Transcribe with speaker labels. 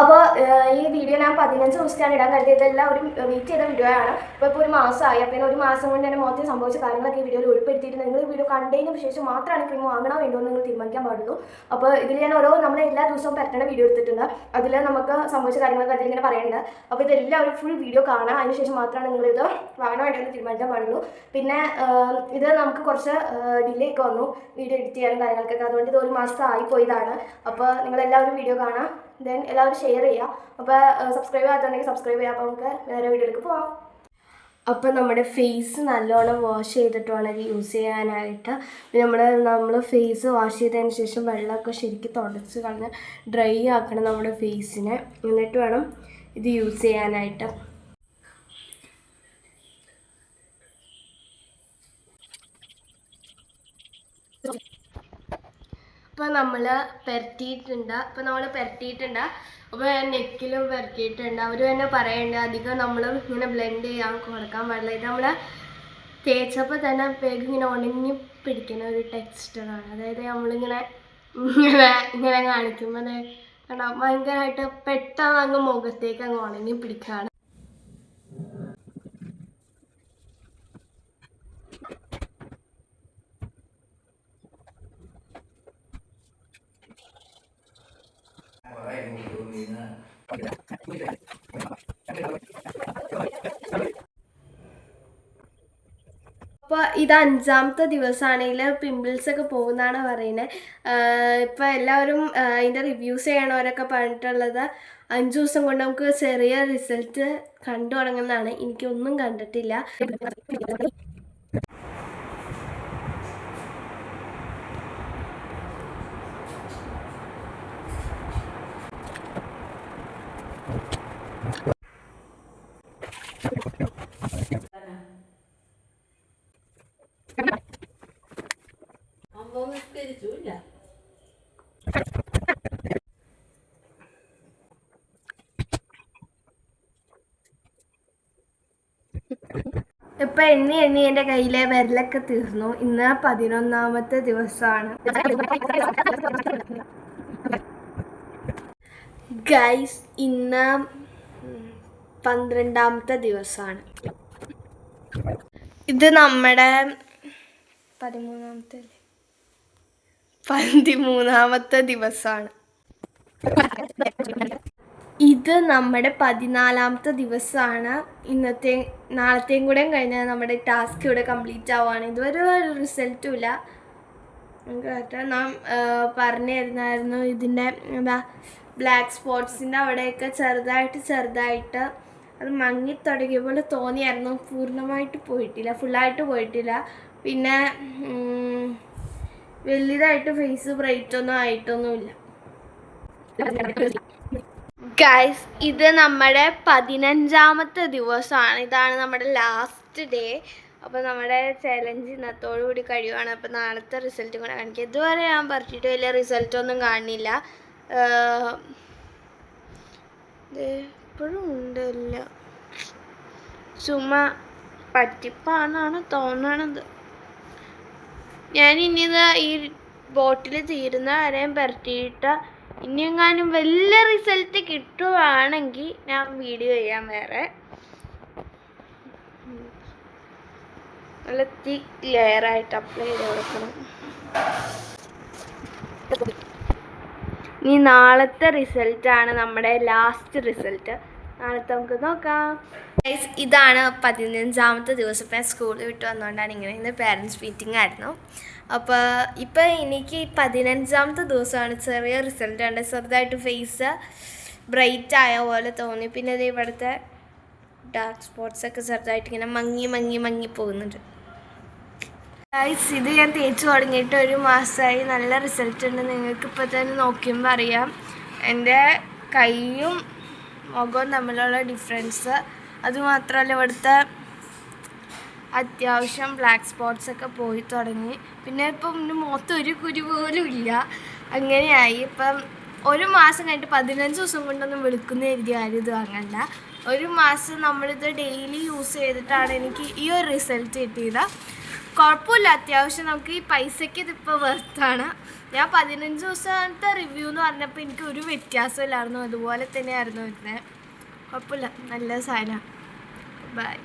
Speaker 1: അപ്പോൾ ഈ വീഡിയോ ഞാൻ പതിനഞ്ച് ദിവസത്താണ് ഇടാൻ കരുതിയത്. എല്ലാം ഒരു വെയിറ്റ് ചെയ്ത വീഡിയോ ആണ്. അപ്പോൾ ഇപ്പോൾ ഒരു മാസമായി അപ്പോൾ ഒരു മാസം കൊണ്ട് തന്നെ മൊത്തം സംഭവിച്ച കാര്യങ്ങളൊക്കെ ഈ വീഡിയോയിൽ ഉൾപ്പെടുത്തിയിട്ട് നിങ്ങൾ ഈ വീഡിയോ കണ്ടതിന് ശേഷം മാത്രമാണ് ക്രീം വാങ്ങണോ വേണ്ടോ എന്ന് നിങ്ങൾ തീരുമാനിക്കാൻ പാടുള്ളൂ. അപ്പോൾ ഇതിൽ ഞാൻ ഓരോ നമ്മൾ എല്ലാ ദിവസവും പരട്ടണ വീഡിയോ എടുത്തിട്ടുണ്ട്. അതിൽ നമുക്ക് സംഭവിച്ച കാര്യങ്ങളൊക്കെ അതിലിങ്ങനെ പറയുന്നുണ്ട് അപ്പോൾ ഇതെല്ലാം ഒരു ഫുൾ വീഡിയോ കാണാം അതിന് ശേഷം മാത്രമാണ് നിങ്ങൾ ഇത് വാങ്ങണോ വേണ്ടോ എന്ന് തീരുമാനിക്കാൻ പാടുള്ളൂ. പിന്നെ ഇത് നമുക്ക് കുറച്ച് ഡിലേ ഒക്കെ വന്നു. വീഡിയോ എഡിറ്റ് ചെയ്യാനും കാര്യങ്ങൾക്കൊക്കെ. അതുകൊണ്ട് ഇത് ഒരു മാസം ആയിപ്പോയതാണ് അപ്പോൾ നിങ്ങളെല്ലാവരും വീഡിയോ കാണാം. ദെൻ എല്ലാവരും ഷെയർ ചെയ്യുക അപ്പോൾ സബ്സ്ക്രൈബ് ചെയ്യാത്തുണ്ടെങ്കിൽ സബ്സ്ക്രൈബ് ചെയ്യാം. അപ്പോൾ നമുക്ക് വേറെ വീഡിയോയിലേക്ക് പോവാം. അപ്പോൾ നമ്മുടെ ഫേസ് നല്ലോണം വാഷ് ചെയ്തിട്ട് വേണം യൂസ് ചെയ്യാനായിട്ട്. നമ്മൾ നമ്മൾ ഫേസ് വാഷ് ചെയ്തതിന് ശേഷം വെള്ളമൊക്കെ ശരിക്കും തുടച്ച് കളഞ്ഞ് ഡ്രൈ ആക്കണം നമ്മുടെ ഫേസിനെ എന്നിട്ട് വേണം ഇത് യൂസ് ചെയ്യാനായിട്ട്. അപ്പോൾ നമ്മൾ പെരട്ടിയിട്ടുണ്ട് ഇപ്പം നമ്മൾ പെരട്ടിയിട്ടുണ്ട് അപ്പോൾ നെക്കിലും പെരട്ടിയിട്ടുണ്ട് അവർ തന്നെ പറയുന്നുണ്ട് അധികം നമ്മൾ ഇങ്ങനെ ബ്ലെൻഡ് ചെയ്യാൻ കൊടുക്കാൻ പാടില്ല. ഇത് നമ്മൾ തേച്ചപ്പോൾ തന്നെ വേഗം ഇങ്ങനെ ഉണങ്ങി പിടിക്കുന്ന ഒരു ടെക്സ്റ്ററാണ് അതായത് നമ്മളിങ്ങനെ ഇങ്ങനെ കാണിക്കുമ്പോൾ അത് ഭയങ്കരമായിട്ട് പെട്ടെന്ന് അങ്ങ് മുഖത്തേക്ക് അങ്ങ് ഉണങ്ങി പിടിക്കുകയാണ് അപ്പോൾ ഇത് അഞ്ചാമത്തെ ദിവസമാണെങ്കിൽ പിമ്പിൾസ് ഒക്കെ പോകുന്നതാണ് പറയുന്നത് ഇപ്പോൾ എല്ലാവരും അതിന്റെ റിവ്യൂസ് ചെയ്യണവരൊക്കെ പറഞ്ഞിട്ടുള്ളത് അഞ്ച് ദിവസം കൊണ്ട് നമുക്ക് ചെറിയ റിസൾട്ട് കണ്ടു തുടങ്ങുന്നതാണ്. എനിക്കൊന്നും കണ്ടിട്ടില്ല. ഇപ്പൊ എണ്ണി എണ്ണി എന്റെ കയ്യിലെ വിരലൊക്കെ തീർന്നു. ഇന്ന് പതിനൊന്നാമത്തെ ദിവസമാണ്. ഗൈസ് ഇന്ന് പന്ത്രണ്ടാമത്തെ ദിവസമാണ്. ഇത് നമ്മുടെ പതിമൂന്നാമത്തെ അല്ലേ? പതിമൂന്നാമത്തെ ദിവസമാണ്. ഇത് നമ്മുടെ പതിനാലാമത്തെ ദിവസമാണ്. ഇന്നത്തെ നാളത്തെയും കൂടെ കഴിഞ്ഞാൽ നമ്മുടെ ടാസ്ക് ഇവിടെ കംപ്ലീറ്റ് ആവുകയാണ് ഇതുവരെ ഒരു റിസൾട്ടും ഇല്ല. കേട്ടോ നാം പറഞ്ഞു തരുന്നായിരുന്നു ഇതിന്റെ എന്താ ബ്ലാക്ക് സ്പോട്ട്സിന്റെ അവിടെയൊക്കെ ചെറുതായിട്ട് ചെറുതായിട്ട് അത് മങ്ങി തുടങ്ങിയ പോലെ തോന്നിയായിരുന്നു. പൂർണമായിട്ട് പോയിട്ടില്ല. ഫുള്ളായിട്ട് പോയിട്ടില്ല. പിന്നെ വലുതായിട്ട് ഫേസ് ബ്രൈറ്റ് ഒന്നും ആയിട്ടൊന്നുമില്ല. ഗൈസ് ഇത് നമ്മുടെ പതിനഞ്ചാമത്തെ ദിവസമാണ്. ഇതാണ് നമ്മുടെ ലാസ്റ്റ് ഡേ അപ്പോൾ നമ്മുടെ ചലഞ്ച് ഇന്നത്തോടു കൂടി കഴിയുവാണ്. അപ്പോൾ നാളത്തെ റിസൾട്ട് കൂടെ കാണിക്കുക ഇതുവരെ ഞാൻ പറഞ്ഞിട്ട് വലിയ റിസൾട്ടൊന്നും കാണില്ല. എപ്പോഴും ഉണ്ടല്ല. ചുമ്മാ പറ്റിപ്പാണെന്നാണ് തോന്നണത്. ഞാൻ ഈ ബോട്ടിൽ തീരുന്ന വരെയും പരട്ടിയിട്ട് ഇനി എങ്ങാനും വലിയ റിസൾട്ട് കിട്ടുവാണെങ്കിൽ ഞാൻ വീഡിയോ ചെയ്യാൻ വേറെ. നല്ല തിക്ക് ലെയറായിട്ട് അപ്ലൈ ചെയ്ത് കൊടുക്കണം. ഇനി നാളത്തെ റിസൾട്ടാണ് നമ്മുടെ ലാസ്റ്റ് റിസൾട്ട് നാളത്തെ നമുക്ക് നോക്കാം. ഇതാണ് പതിനഞ്ചാമത്തെ ദിവസം ഞാൻ സ്കൂളിൽ വിട്ട് വന്നുകൊണ്ടാണ് ഇങ്ങനെ ഇന്ന് പേരൻസ് മീറ്റിംഗ് ആയിരുന്നു. അപ്പോൾ ഇപ്പോൾ എനിക്ക് പതിനഞ്ചാമത്തെ ദിവസമാണ് ചെറിയ റിസൾട്ട് ഉണ്ട് ചെറുതായിട്ട് ഫേസ് ബ്രൈറ്റ് ആയ പോലെ തോന്നി. പിന്നെ ഇത് ഇവിടുത്തെ ഡാർക്ക് സ്പോട്ട്സ് ഒക്കെ ചെറുതായിട്ട് ഇങ്ങനെ മങ്ങി മങ്ങി മങ്ങി പോകുന്നുണ്ട്. ഗൈസ് ഇത് ഞാൻ തേച്ച് തുടങ്ങിയിട്ട് ഒരു മാസമായി നല്ല റിസൾട്ട് ഉണ്ട് നിങ്ങൾക്ക് ഇപ്പോൾ തന്നെ നോക്കുമ്പോൾ അറിയാം. എന്റെ കൈയും മുഖവും തമ്മിലുള്ള ഡിഫറൻസ് അതുമാത്രമല്ല ഇവിടുത്തെ അത്യാവശ്യം ബ്ലാക്ക് സ്പോട്ട്സ് ഒക്കെ പോയി തുടങ്ങി. പിന്നെ ഇപ്പം എന്റെ മുഖത്ത് ഒരു കുരു പോലും ഇല്ല. അങ്ങനെയായി. ഇപ്പം ഒരു മാസം കഴിഞ്ഞിട്ട് പതിനഞ്ച് ദിവസം കൊണ്ടൊന്നും വെളുക്കുന്ന എഴുതി ആരും ഇത് വാങ്ങണ്ട. ഒരു മാസം നമ്മളിത് ഡെയിലി യൂസ് ചെയ്തിട്ടാണ് എനിക്ക് ഈ ഒരു റിസൾട്ട് കിട്ടിയത്. കുഴപ്പമില്ല. അത്യാവശ്യം നമുക്ക് ഈ പൈസയ്ക്ക് ഇതിപ്പോൾ വെർത്താണ് ഞാൻ പതിനഞ്ച് ദിവസത്തെ റിവ്യൂ എന്ന് പറഞ്ഞപ്പോൾ എനിക്ക് ഒരു വ്യത്യാസമില്ലായിരുന്നു. അതുപോലെ തന്നെയായിരുന്നു വരുന്നത് കുഴപ്പമില്ല. നല്ല സാധനമാണ്. ബൈ